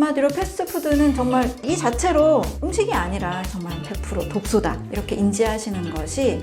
한마디로 패스트푸드는 정말 이 자체로 음식이 아니라 정말 100% 독소다. 이렇게 인지하시는 것이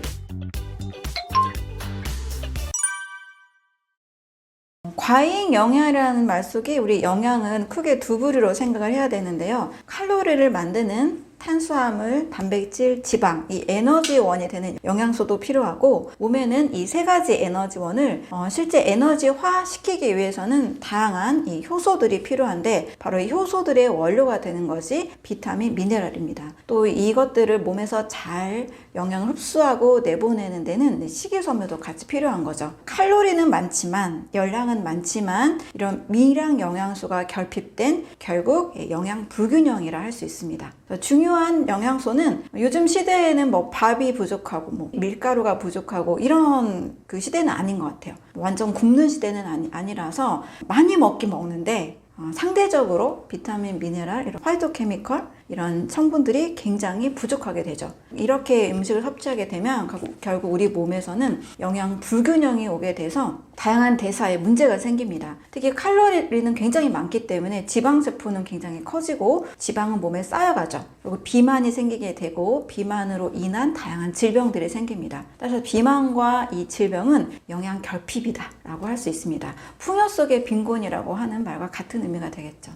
과잉 영양이라는 말 속에 우리 영양은 크게 두 부류로 생각을 해야 되는데요. 칼로리를 만드는 탄수화물, 단백질, 지방, 이 에너지원이 되는 영양소도 필요하고 몸에는 이 세 가지 에너지원을 어, 실제 에너지화 시키기 위해서는 다양한 이 효소들이 필요한데 바로 이 효소들의 원료가 되는 것이 비타민, 미네랄입니다. 또 이것들을 몸에서 잘 영양을 흡수하고 내보내는 데는 식이섬유도 같이 필요한 거죠. 칼로리는 많지만 열량은 많지만 이런 미량 영양소가 결핍된 결국 영양 불균형이라 할 수 있습니다. 중요한 영양소는 요즘 시대에는 뭐 밥이 부족하고 뭐 밀가루가 부족하고 이런 그 시대는 아닌 것 같아요. 완전 굶는 시대는 아니, 아니라서 많이 먹긴 먹는데 어, 상대적으로 비타민, 미네랄, 이런 화이토케미컬 이런 성분들이 굉장히 부족하게 되죠. 이렇게 음식을 섭취하게 되면 결국- 우리 몸에서는 영양 불균형이 오게 돼서 다양한 대사에 문제가 생깁니다. 특히 칼로리는 굉장히 많기 때문에 지방 세포는 굉장히 커지고 지방은 몸에 쌓여가죠. 그리고 비만이 생기게 되고 비만으로 인한 다양한 질병들이 생깁니다. 따라서 비만과 이 질병은 영양 결핍이다라고 할 수 있습니다. 풍요 속의 빈곤이라고 하는 말과 같은 의미가 되겠죠.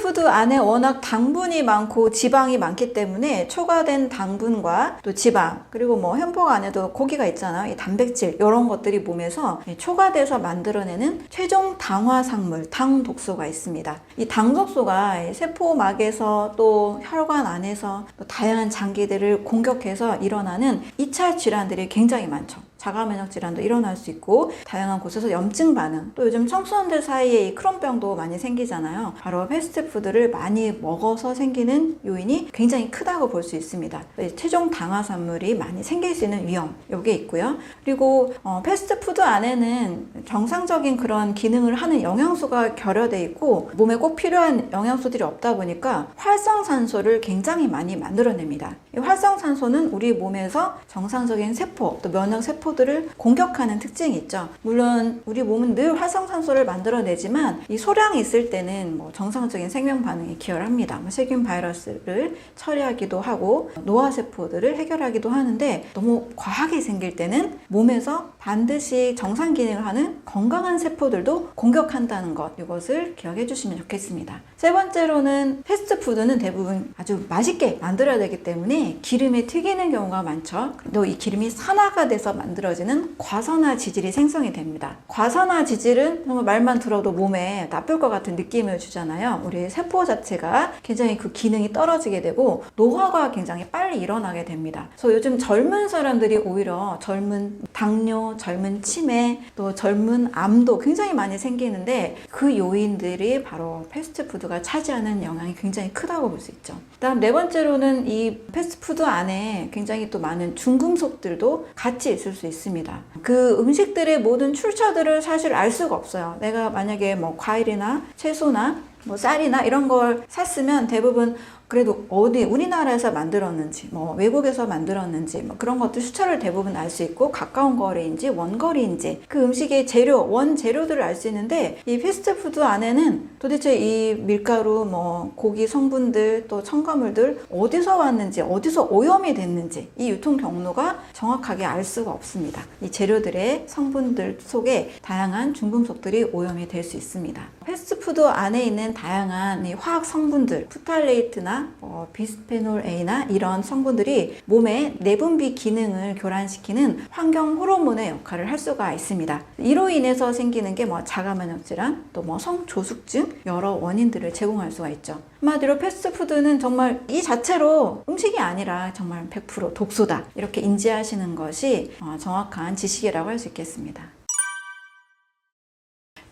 패스트푸드 안에 워낙 당분이 많고 지방이 많기 때문에 초과된 당분과 또 지방 그리고 뭐 햄버거 안에도 고기가 있잖아요. 이 단백질 이런 것들이 몸에서 초과돼서 만들어내는 최종 당화상물 당 독소가 있습니다. 이 당 독소가 이 세포막에서 또 혈관 안에서 또 다양한 장기들을 공격해서 일어나는 2차 질환들이 굉장히 많죠. 자가 면역 질환도 일어날 수 있고 다양한 곳에서 염증 반응 또 요즘 청소년들 사이에 이 크론병도 많이 생기잖아요. 바로 패스트푸드를 많이 먹어서 생기는 요인이 굉장히 크다고 볼 수 있습니다. 최종 당화산물이 많이 생길 수 있는 위험 요게 있고요. 그리고 어, 패스트푸드 안에는 정상적인 그런 기능을 하는 영양소가 결여돼 있고 몸에 꼭 필요한 영양소들이 없다 보니까 활성산소를 굉장히 많이 만들어냅니다. 이 활성산소는 우리 몸에서 정상적인 세포 또 면역 세포 들을 공격하는 특징이 있죠. 물론 우리 몸은 늘 활성산소를 만들어내지만 이 소량이 있을 때는 뭐 정상적인 생명 반응에 기여를 합니다. 뭐 세균 바이러스를 처리하기도 하고 노화 세포들을 해결하기도 하는데 너무 과하게 생길 때는 몸에서 반드시 정상 기능을 하는 건강한 세포들도 공격한다는 것 이것을 기억해 주시면 좋겠습니다. 세 번째로는 패스트푸드는 대부분 아주 맛있게 만들어야 되기 때문에 기름에 튀기는 경우가 많죠. 또 이 기름이 산화가 돼서 만들 어지는 과산화 지질이 생성이 됩니다. 과산화 지질은 정말 말만 들어도 몸에 나쁠 것 같은 느낌을 주잖아요. 우리 세포 자체가 굉장히 그 기능이 떨어지게 되고 노화가 굉장히 빨리 일어나게 됩니다. 그래서 요즘 젊은 사람들이 오히려 젊은 당뇨, 젊은 치매, 또 젊은 암도 굉장히 많이 생기는데 그 요인들이 바로 패스트푸드가 차지하는 영향이 굉장히 크다고 볼 수 있죠. 그다음 네 번째로는 이 패스트푸드 안에 굉장히 또 많은 중금속들도 같이 있을 수 있습니다. 그 음식들의 모든 출처들을 사실 알 수가 없어요. 내가 만약에 뭐 과일이나 채소나 뭐 쌀이나 이런 걸 샀으면 대부분 그래도 어디 우리나라에서 만들었는지 뭐 외국에서 만들었는지 뭐 그런 것들 수차를 대부분 알 수 있고 가까운 거리인지 원거리인지 그 음식의 재료 원 재료들을 알 수 있는데 이 패스트푸드 안에는 도대체 이 밀가루 뭐 고기 성분들 또 첨가물들 어디서 왔는지 어디서 오염이 됐는지 이 유통 경로가 정확하게 알 수가 없습니다. 이 재료들의 성분들 속에 다양한 중금속들이 오염이 될 수 있습니다. 패스트푸드 안에 있는 다양한 이 화학 성분들 프탈레이트나 어, 비스페놀 A나 이런 성분들이 몸의 내분비 기능을 교란시키는 환경 호르몬의 역할을 할 수가 있습니다. 이로 인해서 생기는 게 뭐 자가 면역 질환, 또 뭐 성조숙증 여러 원인들을 제공할 수가 있죠. 한마디로 패스트푸드는 정말 이 자체로 음식이 아니라 정말 100% 독소다 이렇게 인지하시는 것이 어, 정확한 지식이라고 할 수 있겠습니다.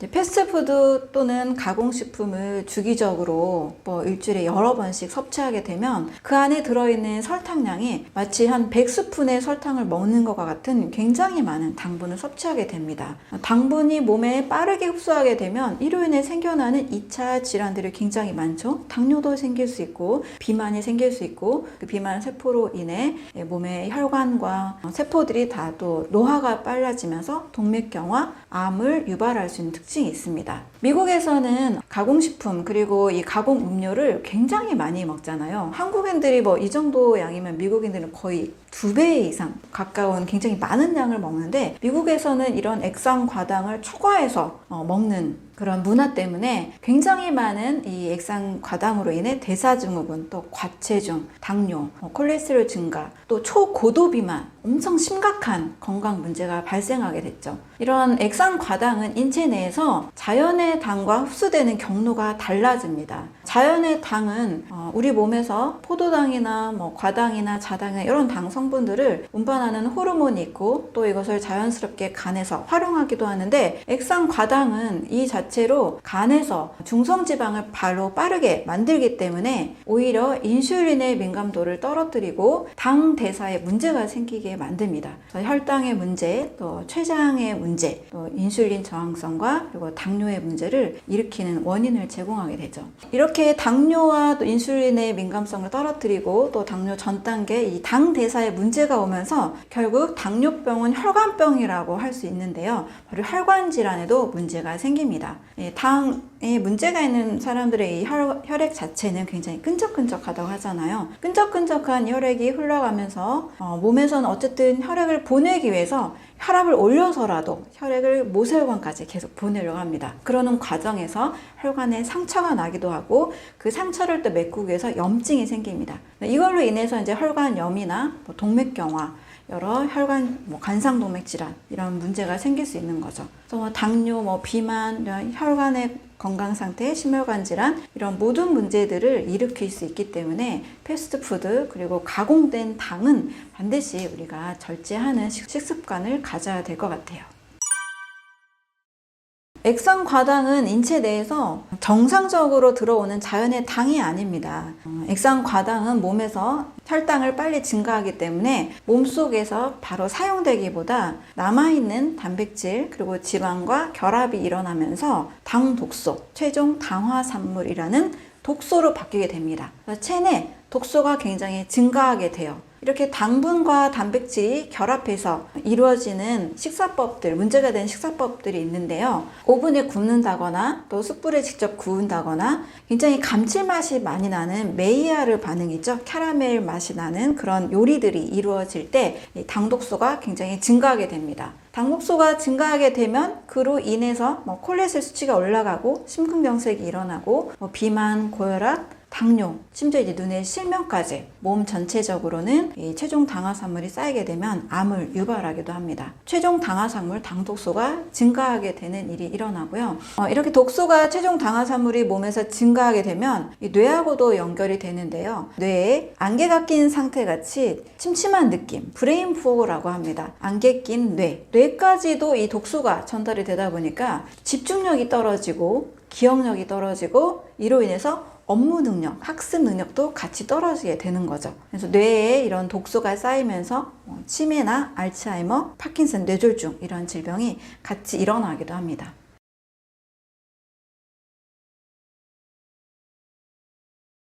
패스트푸드 또는 가공식품을 주기적으로 뭐 일주일에 여러 번씩 섭취하게 되면 그 안에 들어있는 설탕량이 마치 한 100스푼의 설탕을 먹는 것과 같은 굉장히 많은 당분을 섭취하게 됩니다. 당분이 몸에 빠르게 흡수하게 되면 이로 인해 생겨나는 2차 질환들이 굉장히 많죠. 당뇨도 생길 수 있고 비만이 생길 수 있고 그 비만 세포로 인해 몸의 혈관과 세포들이 다 또 노화가 빨라지면서 동맥경화 암을 유발할 수 있는 특징이 있습니다. 미국에서는 가공식품 그리고 이 가공 음료를 굉장히 많이 먹잖아요. 한국인들이 뭐 이 정도 양이면 미국인들은 거의 두 배 이상 가까운 굉장히 많은 양을 먹는데 미국에서는 이런 액상 과당을 초과해서 어, 먹는 그런 문화 때문에 굉장히 많은 이 액상 과당으로 인해 대사증후군, 또 과체중, 당뇨, 어, 콜레스테롤 증가, 또 초고도 비만, 엄청 심각한 건강 문제가 발생하게 됐죠. 이런 액상 과당은 인체 내에서 자연의 당과 흡수되는 경로가 달라집니다. 자연의 당은 어, 우리 몸에서 포도당이나 뭐 과당이나 자당이나 이런 당 성분들을 운반하는 호르몬이 있고 또 이것을 자연스럽게 간에서 활용하기도 하는데 액상 과당은 이 자체 로 간에서 중성 지방을 바로 빠르게 만들기 때문에 오히려 인슐린의 민감도를 떨어뜨리고 당 대사에 문제가 생기게 만듭니다. 혈당의 문제, 또 췌장의 문제, 또 인슐린 저항성과 그리고 당뇨의 문제를 일으키는 원인을 제공하게 되죠. 이렇게 당뇨와 또 인슐린의 민감성을 떨어뜨리고 또 당뇨 전 단계 이 당 대사에 문제가 오면서 결국 당뇨병은 혈관병이라고 할 수 있는데요. 바로 혈관 질환에도 문제가 생깁니다. 이 당에 문제가 있는 사람들의 이 혈, 혈액 자체는 굉장히 끈적끈적하다고 하잖아요. 끈적끈적한 혈액이 흘러가면서 어, 몸에서는 어쨌든 혈액을 보내기 위해서 혈압을 올려서라도 혈액을 모세혈관까지 계속 보내려고 합니다. 그러는 과정에서 혈관에 상처가 나기도 하고 그 상처를 또 메꾸기 위해서 염증이 생깁니다. 이걸로 인해서 이제 혈관염이나 뭐 동맥경화 여러 혈관 뭐 관상동맥 질환 이런 문제가 생길 수 있는 거죠. 그래서 뭐 당뇨, 뭐 비만, 혈관의 건강 상태, 심혈관 질환 이런 모든 문제들을 일으킬 수 있기 때문에 패스트푸드 그리고 가공된 당은 반드시 우리가 절제하는 식- 식습관을 가져야 될 것 같아요. 액상 과당은 인체 내에서 정상적으로 들어오는 자연의 당이 아닙니다. 어, 액상 과당은 몸에서 혈당을 빨리 증가하기 때문에 몸속에서 바로 사용되기보다 남아있는 단백질 그리고 지방과 결합이 일어나면서 당 독소, 최종 당화산물이라는 독소로 바뀌게 됩니다. 체내 독소가 굉장히 증가하게 돼요. 이렇게 당분과 단백질이 결합해서 이루어지는 식사법들, 문제가 되는 식사법들이 있는데요. 오븐에 굽는다거나 또 숯불에 직접 구운다거나 굉장히 감칠맛이 많이 나는 메이아르 반응이죠. 캐러멜 맛이 나는 그런 요리들이 이루어질 때이 당독소가 굉장히 증가하게 됩니다. 당독소가 증가하게 되면 그로 인해서 뭐 콜레스테롤 수치가 올라가고 심근경색이 일어나고 뭐 비만, 고혈압, 당뇨, 심지어 이제 눈의 실명까지 몸 전체적으로는 이 최종 당화산물이 쌓이게 되면 암을 유발하기도 합니다. 최종 당화산물 당독소가 증가하게 되는 일이 일어나고요. 어, 이렇게 독소가 최종 당화산물이 몸에서 증가하게 되면 이 뇌하고도 연결이 되는데요. 뇌에 안개가 낀 상태 같이 침침한 느낌, 브레인 푸어라고 합니다. 안개 낀 뇌, 뇌까지도 이 독소가 전달이 되다 보니까 집중력이 떨어지고 기억력이 떨어지고 이로 인해서 업무 능력, 학습 능력도 같이 떨어지게 되는 거죠. 그래서 뇌에 이런 독소가 쌓이면서 어, 치매나 알츠하이머, 파킨슨 뇌졸중 이런 질병이 같이 일어나기도 합니다.